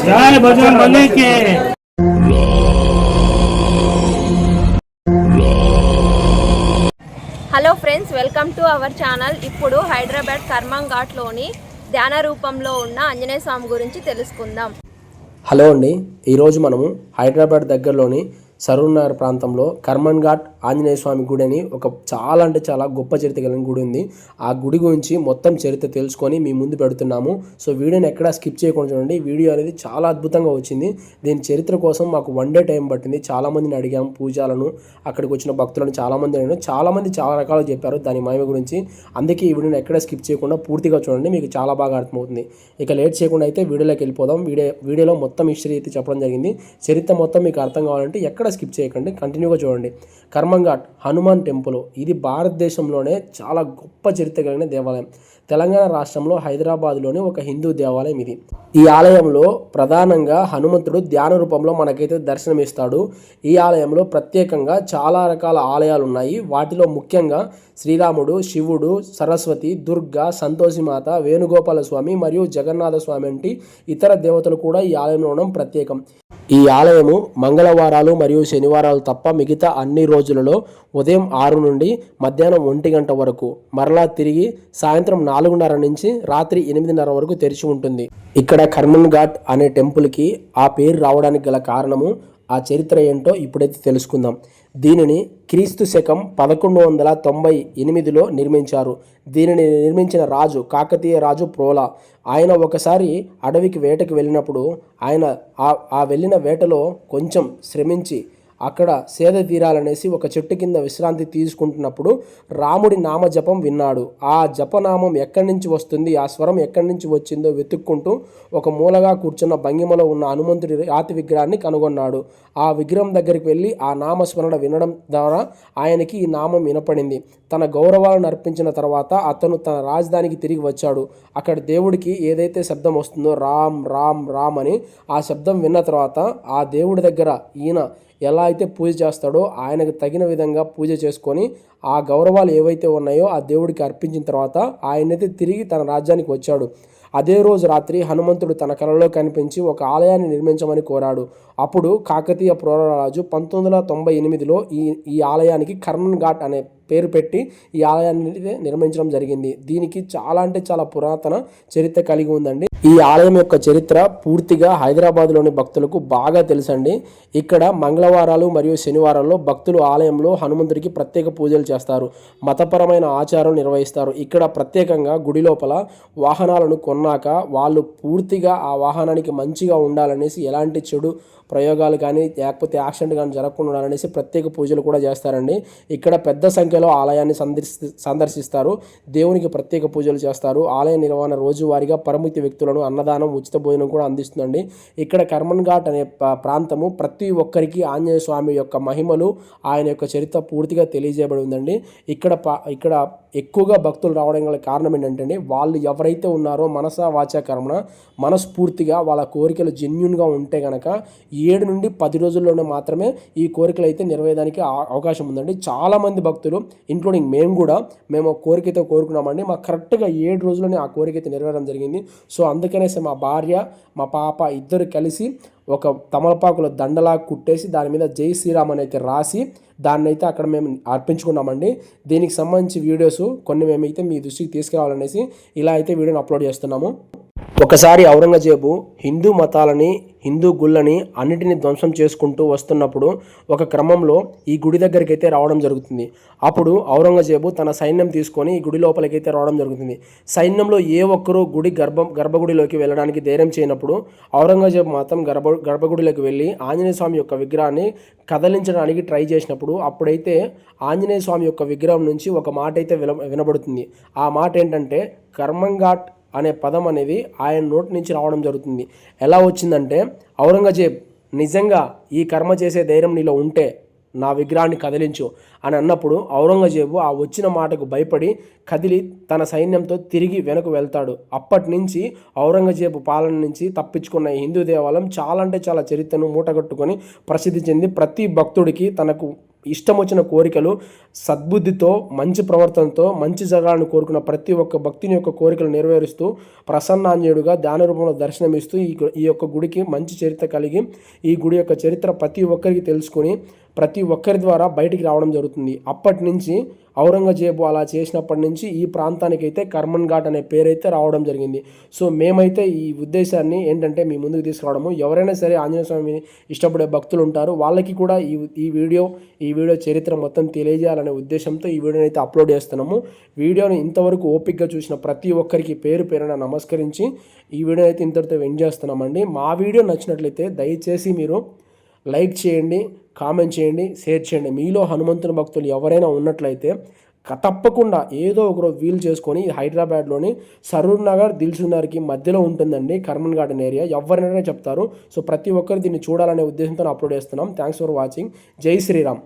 जय बजरंग बली के hello friends welcome to our channel ఇప్పుడు హైదరాబాద్ కర్మం ఘాట్లోని ధ్యాన రూపంలో ఉన్న ఆంజనేయ స్వామి గురించి తెలుసుకుందాం హలో అండి ఈరోజు మనము హైదరాబాద్ దగ్గరలోని సరూర్నగర్ ప్రాంతంలో కర్మన్ ఘాట్ ఆంజనేయ స్వామి గుడి అని ఒక చాలా అంటే చాలా గొప్ప చరిత్ర కలిగిన గుడి ఉంది. ఆ గుడి గురించి మొత్తం చరిత్ర తెలుసుకొని మీ ముందు పెడుతున్నాము. సో వీడియోని ఎక్కడా స్కిప్ చేయకుండా చూడండి. వీడియో అనేది చాలా అద్భుతంగా వచ్చింది. దీని చరిత్ర కోసం మాకు వన్ డే టైం పట్టింది. చాలామందిని అడిగాం పూజాలను అక్కడికి వచ్చిన భక్తులను చాలామంది అడిగాను చాలామంది చాలా రకాలు చెప్పారు దాని మహిమ గురించి. అందుకే ఈ వీడియోని ఎక్కడ స్కిప్ చేయకుండా పూర్తిగా చూడండి. మీకు చాలా బాగా అర్థమవుతుంది. ఇక లేట్ చేయకుండా అయితే వీడియోలోకి వెళ్ళిపోదాం. వీడియో వీడియోలో మొత్తం హిస్టరీ అయితే చెప్పడం జరిగింది. చరిత్ర మొత్తం మీకు అర్థం కావాలంటే ఎక్కడ స్కిప్ చేయకండి. కంటిన్యూగా చూడండి. కర్మంఘాట్ హనుమాన్ టెంపుల్. ఇది భారతదేశంలోనే చాలా గొప్ప చరిత్ర కలిగిన దేవాలయం. తెలంగాణ రాష్ట్రంలో హైదరాబాద్లోని ఒక హిందూ దేవాలయం ఇది. ఈ ఆలయంలో ప్రధానంగా హనుమంతుడు ధ్యాన రూపంలో మనకైతే దర్శనమిస్తాడు. ఈ ఆలయంలో ప్రత్యేకంగా చాలా రకాల ఆలయాలు ఉన్నాయి. వాటిలో ముఖ్యంగా శ్రీరాముడు శివుడు సరస్వతి దుర్గా సంతోషిమాత వేణుగోపాల స్వామి మరియు జగన్నాథ స్వామి వంటి ఇతర దేవతలు కూడా ఈ ఆలయంలో ఉండడం ప్రత్యేకం. ఈ ఆలయము మంగళవారాలు మరియు శనివారాలు తప్ప మిగతా అన్ని రోజులలో ఉదయం ఆరు నుండి మధ్యాహ్నం ఒంటి గంట వరకు మరలా తిరిగి సాయంత్రం నాలుగున్నర నుంచి రాత్రి ఎనిమిదిన్నర వరకు తెరిచి ఉంటుంది. ఇక్కడ కర్మన్ ఘాట్ అనే టెంపుల్కి ఆ పేరు రావడానికి గల కారణము ఆ చరిత్ర ఏంటో ఇప్పుడైతే తెలుసుకుందాం. దీనిని క్రీస్తు శకం పదకొండు వందల తొంభై ఎనిమిదిలో నిర్మించారు. దీనిని నిర్మించిన రాజు కాకతీయ రాజు ప్రోలా. ఆయన ఒకసారి అడవికి వేటకు వెళ్ళినప్పుడు ఆయన ఆ వెళ్ళిన వేటలో కొంచెం శ్రమించి అక్కడ సేద తీరాలనేసి ఒక చెట్టు కింద విశ్రాంతి తీసుకుంటున్నప్పుడు రాముడి నామ జపం విన్నాడు. ఆ జపనామం ఎక్కడి నుంచి వస్తుంది ఆ స్వరం ఎక్కడి నుంచి వచ్చిందో వెతుక్కుంటూ ఒక మూలగా కూర్చున్న భంగిమలో ఉన్న హనుమంతుడి రాతి విగ్రహాన్ని కనుగొన్నాడు. ఆ విగ్రహం దగ్గరికి వెళ్ళి ఆ నామస్మరణ వినడం ద్వారా ఆయనకి ఈ నామం వినపడింది. తన గౌరవాలను అర్పించిన తర్వాత అతను తన రాజధానికి తిరిగి వచ్చాడు. అక్కడ దేవుడికి ఏదైతే శబ్దం వస్తుందో రామ్ రామ్ రామ్ అని ఆ శబ్దం విన్న తర్వాత ఆ దేవుడి దగ్గర ఈయన ఎలా అయితే పూజ చేస్తాడో ఆయనకు తగిన విధంగా పూజ చేసుకొని ఆ గౌరవాలు ఏవైతే ఉన్నాయో ఆ దేవుడికి అర్పించిన తర్వాత ఆయనైతే తిరిగి తన రాజ్యానికి వచ్చాడు. అదే రోజు రాత్రి హనుమంతుడు తన కలలో కనిపించి ఒక ఆలయాన్ని నిర్మించమని కోరాడు. అప్పుడు కాకతీయ ప్రోరరాజు పంతొమ్మిది వందల తొంభై ఎనిమిదిలో ఈ ఈ ఆలయానికి కర్మన్ ఘాట్ అనే పేరు పెట్టి ఈ ఆలయాన్ని నిర్మించడం జరిగింది. దీనికి చాలా అంటే చాలా పురాతన చరిత్ర కలిగి ఉందండి. ఈ ఆలయం యొక్క చరిత్ర పూర్తిగా హైదరాబాద్లోని భక్తులకు బాగా తెలుసండి. ఇక్కడ మంగళవారాలు మరియు శనివారాల్లో భక్తులు ఆలయంలో హనుమంతుడికి ప్రత్యేక పూజలు చేస్తారు. మతపరమైన ఆచారం నిర్వహిస్తారు. ఇక్కడ ప్రత్యేకంగా గుడి లోపల వాహనాలను కొన్నాక వాళ్ళు పూర్తిగా ఆ వాహనానికి మంచిగా ఉండాలనేసి ఎలాంటి చెడు ప్రయోగాలు కానీ లేకపోతే యాక్సిడెంట్ కానీ జరగకుండా ఉండాలనేసి ప్రత్యేక పూజలు కూడా చేస్తారండి. ఇక్కడ పెద్ద సంఖ్యలో ఆలయాన్ని సందర్శి సందర్శిస్తారు. దేవునికి ప్రత్యేక పూజలు చేస్తారు. ఆలయ నిర్వహణ రోజువారీగా పరిమితి వ్యక్తులను అన్నదానం ఉచిత భోజనం కూడా అందిస్తుందండి. ఇక్కడ కర్మన్ ఘాట్ అనే ప్రాంతము ప్రతి ఒక్కరికి ఆంజనేయ స్వామి యొక్క మహిమలు ఆయన యొక్క చరిత్ర పూర్తిగా తెలియజేయబడి ఉందండి. ఇక్కడ ప- ఇక్కడ ఎక్కువగా భక్తులు రావడం గల కారణం ఏంటంటే అండి, వాళ్ళు ఎవరైతే ఉన్నారో మనస వాచ కర్మణ మనస్ఫూర్తిగా వాళ్ళ కోరికలు జెన్యున్గా ఉంటే కనుక ఏడు నుండి పది రోజుల్లోనే మాత్రమే ఈ కోరికలు అయితే నెరవేయడానికి అవకాశం ఉందండి. చాలామంది భక్తులు ఇంక్లూడింగ్ మేము కూడా మేము కోరికతో కోరుకున్నామండి. మాకు కరెక్ట్గా ఏడు రోజుల్లోనే ఆ కోరిక అయితే నెరవేరడం జరిగింది. సో అందుకనేసి మా భార్య మా పాప ఇద్దరు కలిసి ఒక తమలపాకుల దండలా కుట్టేసి దాని మీద జై శ్రీరామ్ అని అయితే రాసి దాన్ని అయితే అక్కడ మేము అర్పించుకున్నామండి. దీనికి సంబంధించి వీడియోస్ కొన్ని మేమైతే మీ దృష్టికి తీసుకురావాలనేసి ఇలా అయితే వీడియోని అప్లోడ్ చేస్తున్నాము. ఒకసారి ఔరంగజేబు హిందూ మతాలని హిందూ గుళ్ళని అన్నిటిని ధ్వంసం చేసుకుంటూ వస్తున్నప్పుడు ఒక క్రమంలో ఈ గుడి దగ్గరికి అయితే రావడం జరుగుతుంది. అప్పుడు ఔరంగజేబు తన సైన్యం తీసుకొని ఈ గుడి లోపలికి అయితే రావడం జరుగుతుంది. సైన్యంలో ఏ ఒక్కరూ గుడి గర్భ గర్భగుడిలోకి వెళ్ళడానికి ధైర్యం చేయనప్పుడు ఔరంగజేబు మాత్రం గర్భ గర్భగుడిలోకి వెళ్ళి ఆంజనేయ స్వామి యొక్క విగ్రహాన్ని కదలించడానికి ట్రై చేసినప్పుడు అప్పుడైతే ఆంజనేయ స్వామి యొక్క విగ్రహం నుంచి ఒక మాట అయితే విన వినబడుతుంది. ఆ మాట ఏంటంటే కర్మంఘాట్ అనే పదం అనేది ఆయన నోటి నుంచి రావడం జరుగుతుంది. ఎలా వచ్చిందంటే ఔరంగజేబ్ నిజంగా ఈ కర్మ చేసే ధైర్యం నీలో ఉంటే నా విగ్రహాన్ని కదిలించు అని అన్నప్పుడు ఔరంగజేబు ఆ వచ్చిన మాటకు భయపడి కదిలి తన సైన్యంతో తిరిగి వెనక్కు వెళ్తాడు. అప్పటి నుంచి ఔరంగజేబు పాలన నుంచి తప్పించుకున్న హిందూ దేవాలయం చాలా అంటే చాలా చరిత్రను మూటగట్టుకొని ప్రసిద్ధి చెంది ప్రతి భక్తుడికి తనకు ఇష్టం వచ్చిన కోరికలు సద్బుద్ధితో మంచి ప్రవర్తనతో మంచి జరగాలని కోరుకున్న ప్రతి ఒక్క భక్తిని యొక్క కోరికలు నెరవేరుస్తూ ప్రసన్నాంజయుడుగా ధ్యాన రూపంలో దర్శనమిస్తూ ఈ ఈ యొక్క గుడికి మంచి చరిత్ర కలిగి ఈ గుడి యొక్క చరిత్ర ప్రతి ఒక్కరికి తెలుసుకొని ప్రతి ఒక్కరి ద్వారా బయటికి రావడం జరుగుతుంది. అప్పటి నుంచి ఔరంగజేబు అలా చేసినప్పటి నుంచి ఈ ప్రాంతానికి అయితే కర్మన్ ఘాట్ అనే పేరైతే రావడం జరిగింది. సో మేమైతే ఈ ఉద్దేశాన్ని ఏంటంటే మీ ముందుకు తీసుకురావడము. ఎవరైనా సరే ఆంజనేయ స్వామిని ఇష్టపడే భక్తులు ఉంటారు. వాళ్ళకి కూడా ఈ ఈ వీడియో ఈ వీడియో చరిత్ర మొత్తం తెలియజేయాలనే ఉద్దేశంతో ఈ వీడియోని అయితే అప్లోడ్ చేస్తున్నాము. వీడియోని ఇంతవరకు ఓపిక్గా చూసిన ప్రతి ఒక్కరికి పేరు పేరున నమస్కరించి ఈ వీడియో అయితే ఇంతటితో ఎండ్ చేస్తున్నామండి. మా వీడియో నచ్చినట్లయితే దయచేసి మీరు లైక్ చేయండి కామెంట్ చేయండి షేర్ చేయండి. మీలో హనుమంతుని భక్తులు ఎవరైనా ఉన్నట్లయితే తప్పకుండా ఏదో ఒకరోజు వీలు చేసుకొని హైదరాబాద్లోని సరూర్ నగర్ దిల్సుఖ్ నగర్కి మధ్యలో ఉంటుందండి కర్మన్ గార్డెన్ ఏరియా. ఎవరైనా చెప్తారు. సో ప్రతి ఒక్కరు దీన్ని చూడాలనే ఉద్దేశంతో అప్లోడ్ చేస్తున్నాం. థ్యాంక్స్ ఫర్ వాచింగ్ జై శ్రీరామ్.